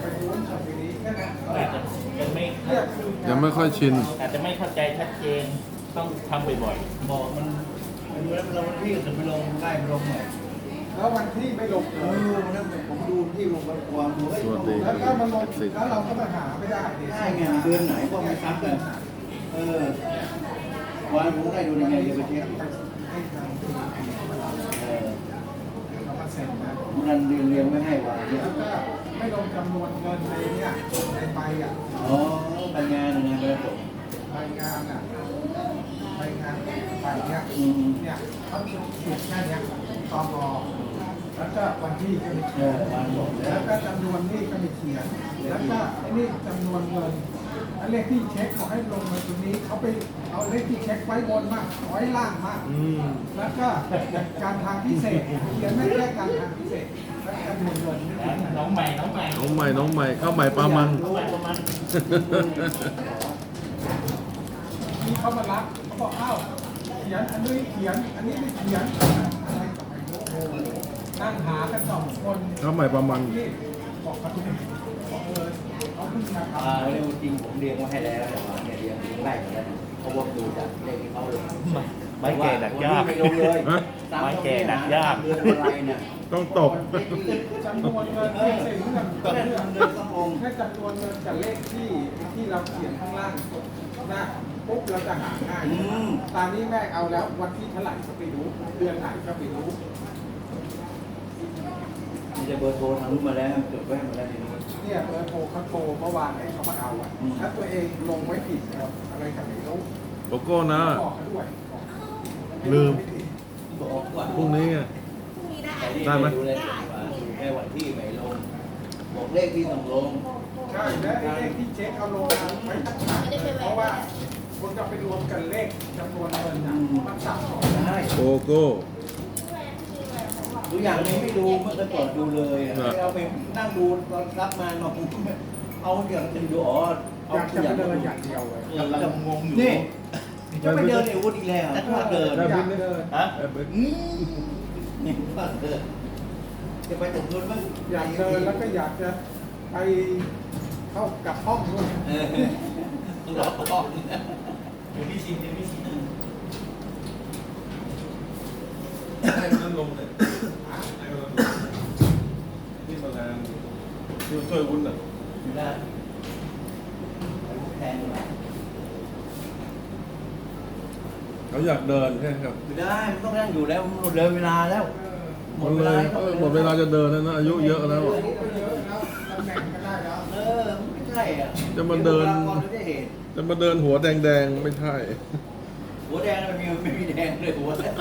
ไปนู้นชอบไปนี้แค่นั้นอาจจะยังไม่เรียกคือยังไม่ค่อยชิน อาจจะไม่เข้าใจชัดเจนต้องทำบ่อยบอกมันมันดูแล้วเราที่จะไปลงได้ไปลงหน่อยแล้ววันที่ไม่ลงเออวันนั้นผมดูที่ลงประกวดดูเฮ้ยสวัสดีแล้วก็มันลงแล้วเราก็มาหาไม่ได้ดิได้ไงเดือนไหนก็ไม่ซ้ำกันเออวันผมได้ดูในไงเดี๋ยวไปเช็คให้ทางทีมเขามารับเออเขามาเซ็นนะมันเรียนเรียนไม่ให้วันเนี่ยแล้วก็ ไม่ลงจำนวนเงินในเนี่ยในใบอะอ๋อไปงานนะไปผมใบงานอะใบงานใบเนี้ยอืมเนี่ยเขาเขียนแค่เนี้ยตอมอแล้วก็วันที่ก็ไม่เขียนแล้วก็จำนวนนี่ก็ไม่เขียนแล้วก็ไอ้นี่จำนวนเงิน แล้วเลขที่เช็คขอให้ลงมาตรงนี้เขาไปเอาเลขที่เช็คไว้บนมากไว้ล่างมาก อืมแล้วก็การทางพิเศษเขียนไม่แค่การทางพิเศษแล้วจำนวนเงินไม่ๆเขียนะนน้องใหม่ น้องใหม่น้องใหม่น้องใหม่ข้าวใหม่ปลามัน น้องใหม่ประมาณนี่เขามารับเขาบอกเอ้าเขียนอันนี้เขียนอันนี้ไม่เขียนอะไรกับไอ้โอ้โหนั่งหากันสองคนข้าวใหม่ปลามันนี่บอกเขาดูบอกเอ อเขาเพิ่งมาทอ่าเรียกจริงผมเรียงไว้ให้แล้วแต่ว่าเนี่ยเรียงไล่กันแล้วเขาบอกดูจากเลขที่เขาลงไม้แก่ดักยากไม่ลงเลยฮะไม้แก่ดักยากเดือนอะไรเนี่ยต้องตบำจำนวนเงินที่เซ็นเรื่องก็เรื่เดือองนเดือนต้องลงแค่จำนวนเงินกับเลขที่ที่เราเขียนข้างล่างหน้าปุ๊บเราจะหาง่ายอืมตอนนี้แม่เอาแล้ววันที่เท่าไหร่ก็ไปรู้เดือนไหนก็ไปรู้มีแต่เบอร์โทรทางนู้นมาแล้วจดไว้ให้หมดแล้วทีนี้ เนี่ยเบอร์โทรเขาโทรเมื่อวานให้เขามาเอาอะอืมถ้าตัวเองลงไว้ผิดแล้วอะไรกันไม่รู้โกโก้นะ บอกเขาด้วยบอกลืมบอกว่าพรุ่งนี้ไงได้ไหมดูเลยว่าแค่วันที่ไม่ลง บอกเลขที่ต้องลงใช่และไอ้เลขที่เช็คเอาลงไว้ตั้งหากเพราะว่าคนจะไปรวมกันเลขจำนวนเงินน่ะมันสับสน ได้ โกโก้ ดูอย่างนี้ไม่ดูมันก็กดดูเลยอะครับ เราไปนั่งดูตอนรับมามาผมเอาอย่างจะดูอ๋ออเอายากตัจะวอไปย่างเดินอย่างเดียวเลยกำลังงงอยู่นี่จะไปเดินในวุฒิอีกแล้วถ้าเดินอยากเดินฮะอืมนี่ถ้าเดินจะไปถึงนู้นมั้งอยากเดินแล้วก็อยากจะไปเข้ากับห้องด้วยเออต้องรอก่อนเดี๋ยวพี่ชิมเดี๋ยวพี่ชิมให้มันลงเลยนี่มาแรง ที่ช่วยวุ้นอะไม่ได้แทนมาเขาอยากเดินใช่ครับไม่ได้มันต้องนั่งอยู่แล้วมันหมดเลยเวลาแล้วหมดเลยเออหมดเวลาจะเดินแล้วนะอายุเยอะแล้วอะอายุก็เยอะแล้วตำแหน่งก็ได้แล้วเออไม่ใช่อะจะมาเดิน วลก่อนจะได้เห็นจะมาเดินหัวแดงๆไม่ใช่ หัวแดงมันมีไม่มีแดงเลยหัวแดง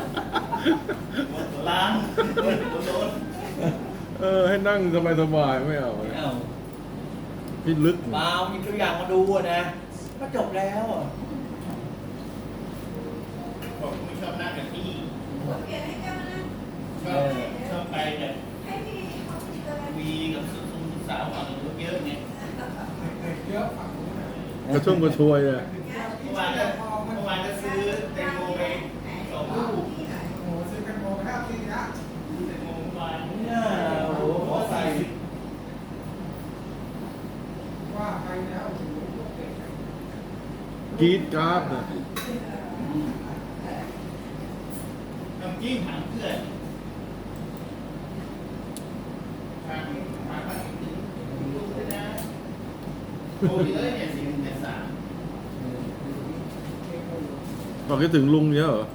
ล้างโดนโดน เออให้นั่งสบายๆไม่เอาไม่เอาพี่ลึกเปล่ามีตัวอย่างมาดูอะนะก็จบแล้วอะบอกไม่ชอบนั่งกับที่ชเออบอชอบไปแบบวีกับสาวฝั่งนู้นเยอะไงเยอะฝั่งนู้นน่ะกระชุ่มกระชวยอะเมื่อวานก็เมื่อวานก็ซื้อแตงโมไปสองลูก โอ้โหซื้อกันโมห้าทีนะ แตงโมเมื่อวาน เนี่ยโอ้โหขอใส่ ว่าไปแล้วโอ้โหเด็ก กรีดกราฟนะน้ำจิ้มหางเพื่อนทางมาบ้านถึงลูกด้วยนะโอ้ยเลยเนี่ยสี่หนึ่งเจ็ดสามบอกคิดถึงลุงเยอะเหรอ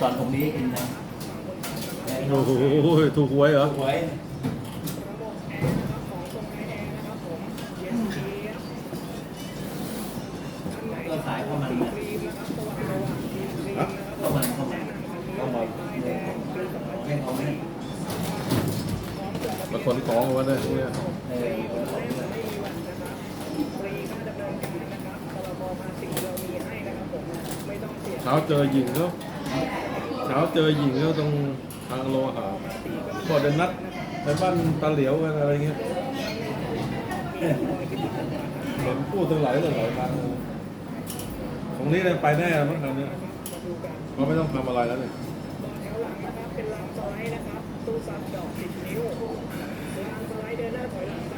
สอนผมนี้กินนะ โอ้โหถูกหวยเหรอ หวย ระบบแอร์นะครับของตรงไทยแอร์นะครับผมเย็นเจี๊ยบท่านไหน ก็ขายข้าวมัน ค นะ รีมนะครับตัวระหว่างครีมครีมนะครับ ข้าวมันข้าวมัน แนะนำคันนี้เลยป้ายแดงปีสองพัน ให้เขาไหม พร้อมจดทะเบี มาย ขนของเอาไว้ได้เนี่ย เอ ฟ อ รีคนเล่นไม่มีวันนะครับฟรีค่าดำเนินการนะครับพรบภาษีเรามีให้นะครับผมไม่ต้องเสีย เช้าเจอหญิงเขา เช้าเจอหญิงเขาตรงทางโลหะบอเดินนัดไปบ้านตาเหลียวกันอะไรเงี้ยเห็นพูดตั้งหลายตั้งหลายครั้งตรงนี้เลยไปแน่มั้งคราวเนี้ยเราไม่ต้องทำอะไรแล้วเนี่ยเป็นรางสไลด์นะครับตู้ซับดอกสิบนิ้วรางสไลด์เดินหน้าถอยหลัง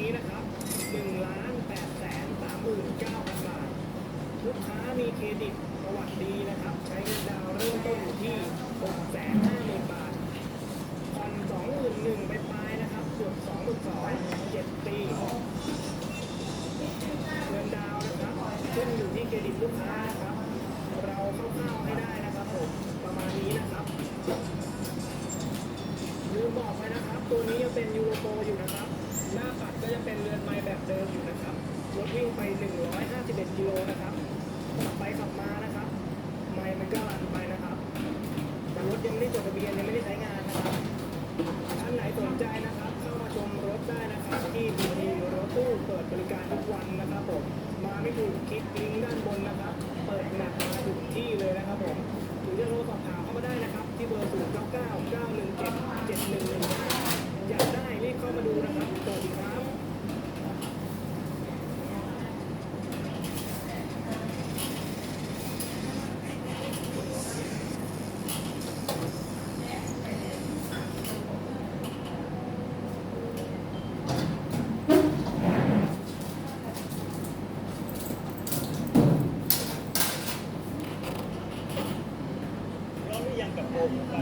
นี้นะครับ1ล้าน8แสน39,000บาท ลูกค้ามีเครดิตประวัติดีนะครับ ใช้เงินดาวน์เริ่มต้นอยู่ที่6แสน50,000บาทผ่อนสองหมื่นหนึ่งไปปลายนะครับส่วนสองหมื่นสองเจ็ดปีเงินดาวน์นะครับขึ้นอยู่ที่เครดิตลูกค้าครับ เราเข้าๆให้ได้นะครับผมประมาณนี้นะครับลืมบอกไปนะครับ ตัวนี้ยังเป็นยูโรโปอยู่นะครับ หน้าปัดก็จะเป็นเรือนไม้แบบเดิมอยู่นะครับ รถวิ่งไป 151กิโลนะครับขับไปขับมานะครับ ไม้มันก็รันไปนะครับ แต่รถยังไม่ได้จดทะเบียนยังไม่ได้ใช้งานนะครับ ท่านไหนสนใจนะครับ เข้ามาชมรถได้นะครับ ที่พีทีรถตู้เปิดบริการทุกวันนะครับผม มาไม่ถูกคลิกลิงก์ด้านบนนะครับ เปิดแมปมาถูกที่เลยนะครับผมหรือจะโทรสอบถามเข้ามาได้นะครับ ที่เบอร์ 0 9 9 9 1 7 7 1 1 5อยากได้รีบเข้ามาดูนะครับสวัสดีครับ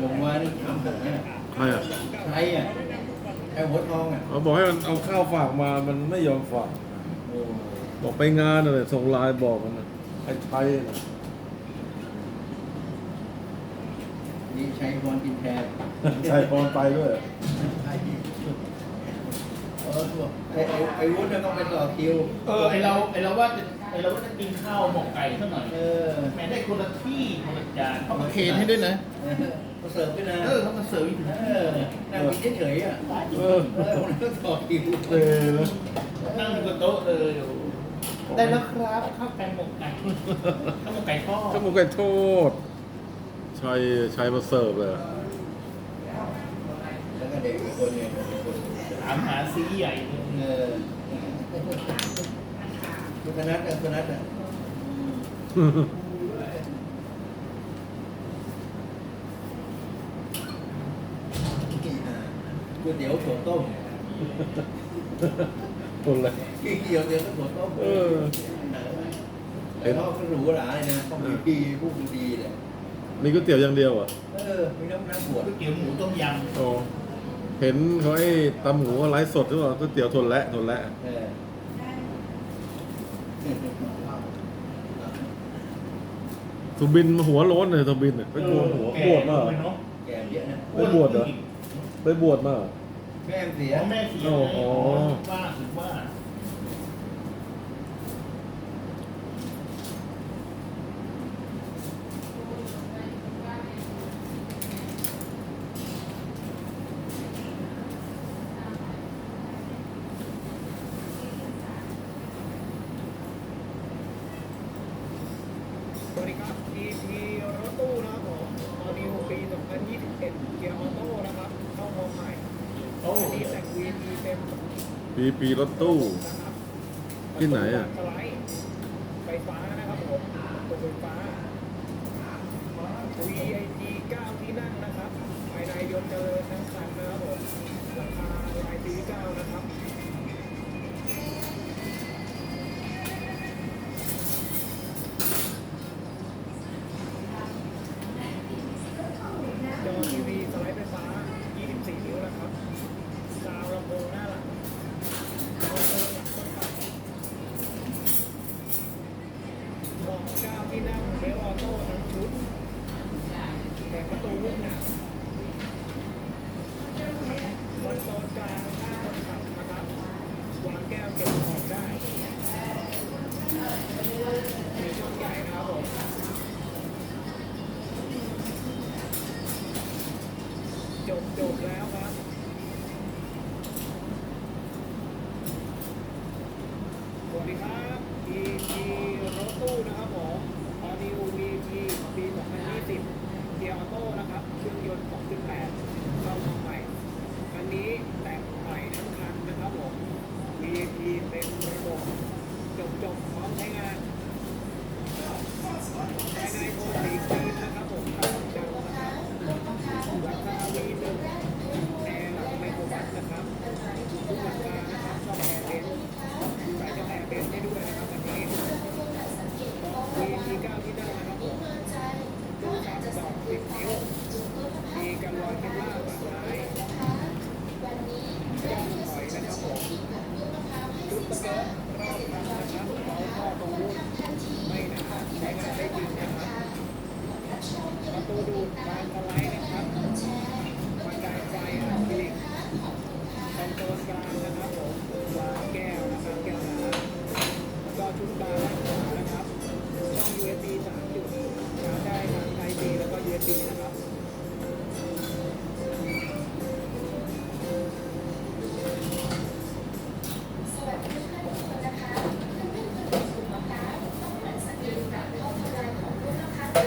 ลงมานี่ทำผมเนี่ย ใครอะ ใครอะไอ้หัวทองอะเขาบอกให้มันเอาข้าวฝากมามันไม่ยอมฝากโอ้บอกไปงานอะไรส่งไลน์บอกมันนะไอ้ไทยน่ะนี่ใช้บอลกินแทนใช่พรไปด้วยใช่เออตัวไอ้ไอ้ไอ้วุฒิเนี่ยต้องไปต่อคิว เออไอเราไอเราว่าจะ ไอเราว่าจะกินข้าวหมกไก่สักหน่อยเออแม่ได้คนละที่คนละจานเขามาเคนให้ด้วยนะ มาเสิร์ฟด้วยนะเออเขามาเสิร์ฟอีกเออนั่งกินเฉยๆอะเออเออคนนั้นก็ต่อคิวเออนะนั่งอยู่บนโต๊ะเลยอยู่ได้แล้วครับข้าวแกงหมกไก่ข้าวหมกไก่ทอดข้าวหมกไก่โทษชัยชัยมาเสิร์ฟเลยแล้วก็เด็กอีกคนเนี่ยคนถามหาซีใหญ่เลยเออ คุณธนัทอะคุณธนัทอะก๋วยเตี๋ยวถั่วต้มคนเลยก๋วยเตี๋ยวเตี๋ยวถั่วต้มเออเห็นเขาก็หรูหราเลยนะเขามีดีพวกดีเลยมีก๋วยเตี๋ยวอย่างเดียวอะเออมีน้ำน้ำบวชก๋วยเตี๋ยวหมูต้มยโอ้เห็นเขาไอ้ตำหมูไลฟ์สดหรือเปล่าก๋วยเตี๋ยวทนและทนและเออ สุบินหัวโล้นเลยสุบินเนี่ยำไปบวชหัวแก่บวชมาเหรอเนาะแกมเยอะนะไปบวชเหรอไปบวชมาเหรอแม่เสียอ๋อแม่เสียโอ้โหว่าถือว่า ปีปีรถตู้ ที่ไหนอะไฟฟ้านะครับผมตัวไฟฟ้า VIP 9ที่นั่งนะครับ ภายในยนต์เจริญทั้งคันนะครับผม ราคารายปี9นะครับ จบแล้ว ที่เก้าที่ได้นะครับผมยกสามสองสิบนิ้วมีกันอยเทล่าฝั่งซ้ายจับหอยนะครับผมทุบตะเกีย